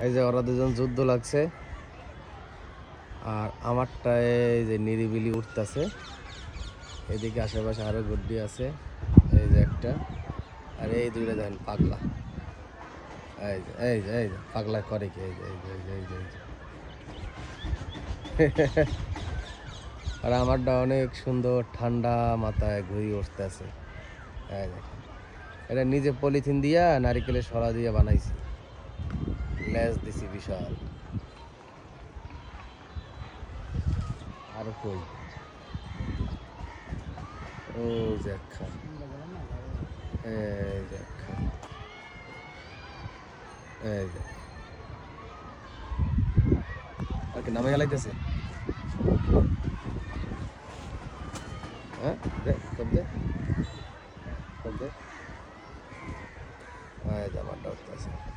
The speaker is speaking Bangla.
এই যে ওরা দুজন যুদ্ধ লাগছে। আর আমারটা এই যে নিরিবিলি উঠতেছে। এদিকে আশেপাশে আরও গুড্ডি আছে। এই যে একটা। আর এই দুইটা দেখেন পাগলা। এই যে এই যে এই যে পাগলা করে কি? এই যে এই যে এই যে, এই যে আর আমারটা অনেক সুন্দর ঠান্ডা মাথায় ঘুরি উঠতেছে। এই দেখেন। এটা নিজে পলিথিন দিয়া নারিকেলের সরা দিয়ে বানাইছি। লেজ দিছি বিশাল। আর কই? ও দেখা এই দেখা এই নামে গেলাইতেছে? হ্যাঁ? দে কব দে। কব দে। এই যে উঠতেছে